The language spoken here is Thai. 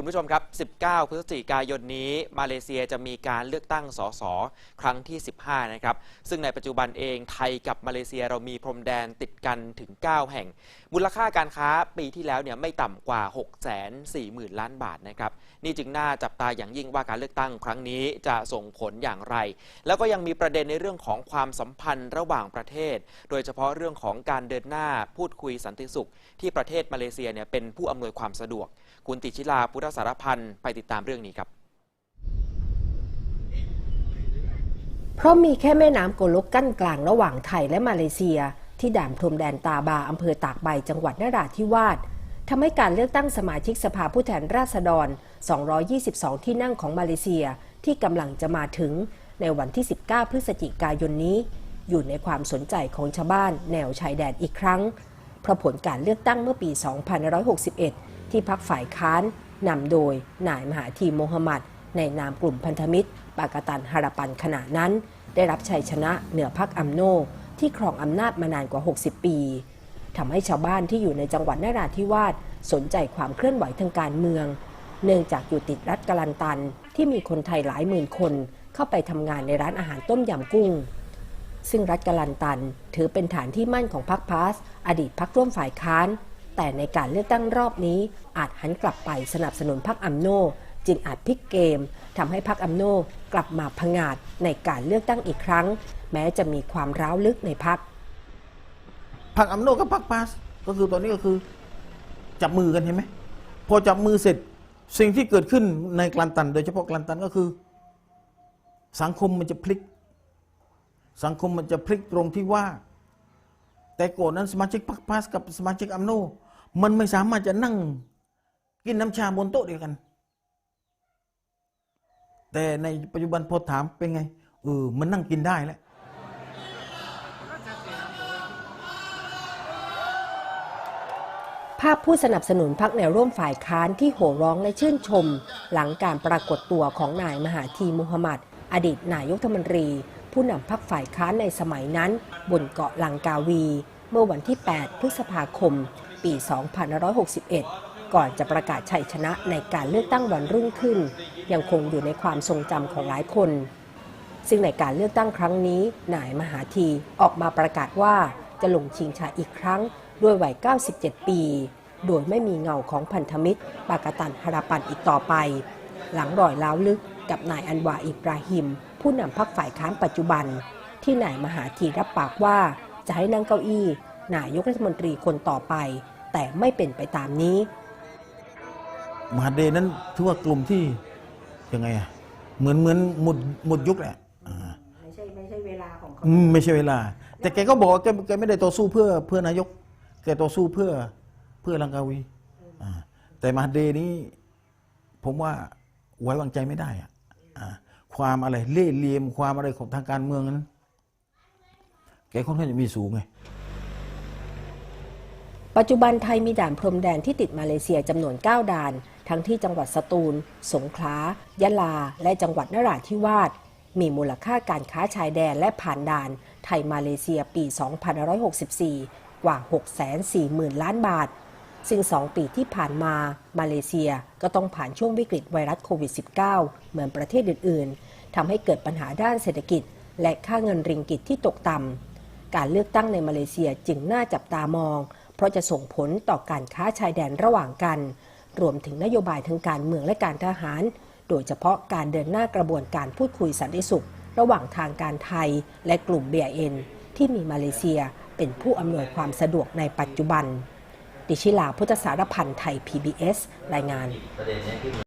คุณผู้ชมครับ 19 พฤศจิกายนนี้ มาเลเซียจะมีการเลือกตั้งสสครั้งที่ 15 นะครับ ซึ่งในปัจจุบันเองไทยกับมาเลเซียเรามีพรมแดนติดกันถึง 9 แห่ง มูลค่าการค้าปีที่แล้วเนี่ยไม่ต่ำกว่า 6 4 0 0 0 0 ล้านบาทนะครับ นี่จึงน่าจับตาอย่างยิ่งว่าการเลือกตั้งครั้งนี้จะส่งผลอย่างไร แล้วก็ยังมีประเด็นในเรื่องของความสัมพันธ์ระหว่างประเทศ โดยเฉพาะเรื่องของการเดินหน้าพูดคุยสันติสุข ที่ประเทศมาเลเซียเนี่ยเป็นผู้อำนวยความสะดวก คุณติชิลาพุทธสารพันธ์ไปติดตามเรื่องนี้ครับ เพราะมีแค่แม่น้ำโกลกกั้นกลางระหว่างไทยและมาเลเซีย ที่ด่านพรมแดนตาบาอำเภอตากใบจังหวัดนราธิวาสทำให้การเลือกตั้งสมาชิกสภาผู้แทนราษฎร 222 ที่นั่งของมาเลเซียที่กำลังจะมาถึงในวันที่ 19 พฤศจิกายนนี้ อยู่ในความสนใจของชาวบ้านแนวชายแดนอีกครั้ง เพราะผลการเลือกตั้งเมื่อปี 2561 ที่พักฝ่ายค้าน นำโดยนายมหาธีโมฮัมหมัด ในนามกลุ่มพันธมิตร ปากตันฮาราปันขณะนั้น ได้รับชัยชนะเหนือพักอัมโน ที่ครองอำนาจมานานกว่า 60 ปีทำให้ชาวบ้านที่อยู่ในจังหวัดนราธิวาสสนใจความเคลื่อนไหวทางการเมือง เนื่องจากอยู่ติดรัฐกาลันตัน ที่มีคนไทยหลายหมื่นคนเข้าไปทำงานในร้านอาหารต้มยำกุ้ง ซึ่งรัฐกาลันตัน ถือเป็นฐานที่มั่นของพรรคพาส อดีตพรรคร่วมฝ่ายค้าน แต่ในการเลือกตั้งรอบนี้ อาจหันกลับไปสนับสนุนพรรคอัมโน จึงอาจพลิกเกมทำให้พรรคอัมโนกลับมาพงาดในการเลือกตั้งอีกครั้ง แม้จะมีความร้าวลึกในพรรคพรรคอัมโนกับพรรคพาสก็คือตอนนี้ก็คือจับมือกันเห็นไหมพอจับมือเสร็จสิ่งที่เกิดขึ้นในกลันตัน โดยเฉพาะกลันตันก็คือ สังคมมันจะพลิก สังคมมันจะพลิกตรงที่ว่า แต่ก่อนนั้นสมาชิกพรรคพาสกับสมาชิกอัมโน มันไม่สามารถจะนั่งกินน้ำชาบนโต๊ะเดียวกัน แต่ในปัจจุบันพอถามเป็นไงเออมันนั่งกินได้แล้วภาพผู้สนับสนุนพรรคแนวร่วมฝ่ายค้านที่โห่ร้องและชื่นชม หลังการปรากฏตัวของนายมหาธีมุฮัมมัดอดีตนายกรัฐมนตรี ผู้นำพรรคฝ่ายค้านในสมัยนั้น บนเกาะลังกาวี เมื่อวันที่ 8 พฤษภาคม ปี 2561 ก่อนจะประกาศชัยชนะในการเลือกตั้งวันรุ่งขึ้น ยังคงอยู่ในความทรงจำของหลายคน ซึ่งในการเลือกตั้งครั้งนี้นายมหาธีออกมาประกาศว่าจะลงชิงชัยอีกครั้งด้วยวัย 97 ปี โดยไม่มีเงาของพันธมิตร ปากตันฮาราปันอีกต่อไป หลังรอยล้าวลึกกับนายอันวาอิบราฮิม ผู้นำพรรคฝ่ายค้านปัจจุบัน ที่นายมหาธีรับปากว่าจะให้นั่งเก้าอี้ นายกรัฐมนตรีคนต่อไป แต่ไม่เป็นไปตามนี้ มหาเดชนั้นถือว่ากลุ่มที่ยังไงอะเหมือนเหมือนหมดหมดยุคแหละอ่าไม่ใช่ไม่ใช่เวลาของเขาอืมไม่ใช่เวลา แต่แกก็บอกว่าแกแกไม่ได้ต่อสู้เพื่อเพื่อนายกแกต่อสู้เพื่อเพื่อลังกาวีอ่าแต่มหาเดชนี้ผมว่าไว้วางใจไม่ได้อะอ่าความอะไรเล่ห์เหลี่ยมความอะไรของทางการเมืองนั้นแกค่อนข้างจะมีสูงไง ปัจจุบันไทยมีด่านพรมแดนที่ติดมาเลเซียจำนวน 9 ด่าน ทั้งที่จังหวัดสตูล สงขลา ยะลา และจังหวัดนราธิวาส มีมูลค่าการค้าชายแดนและผ่านด่าน ไทยมาเลเซียปี 2564 กว่า 640,000 ล้านบาท ซึ่ง 2 ปีที่ผ่านมา มาเลเซียก็ต้องผ่านช่วงวิกฤตไวรัสโควิด -19 เหมือนประเทศอื่น ๆ ทำให้เกิดปัญหาด้านเศรษฐกิจ และค่าเงินริงกิตที่ตกต่ำการเลือกตั้งในมาเลเซียจึงน่าจับตามอง เพราะจะส่งผลต่อการค้าชายแดนระหว่างกัน รวมถึงนโยบายทางการเมืองและการทหาร โดยเฉพาะการเดินหน้ากระบวนการพูดคุยสันติสุข ระหว่างทางการไทยและกลุ่มเบียเอ็นที่มีมาเลเซียเป็นผู้อำนวยความสะดวกในปัจจุบัน ดิชิลาพุทธสารพันธ์ไทย PBS รายงาน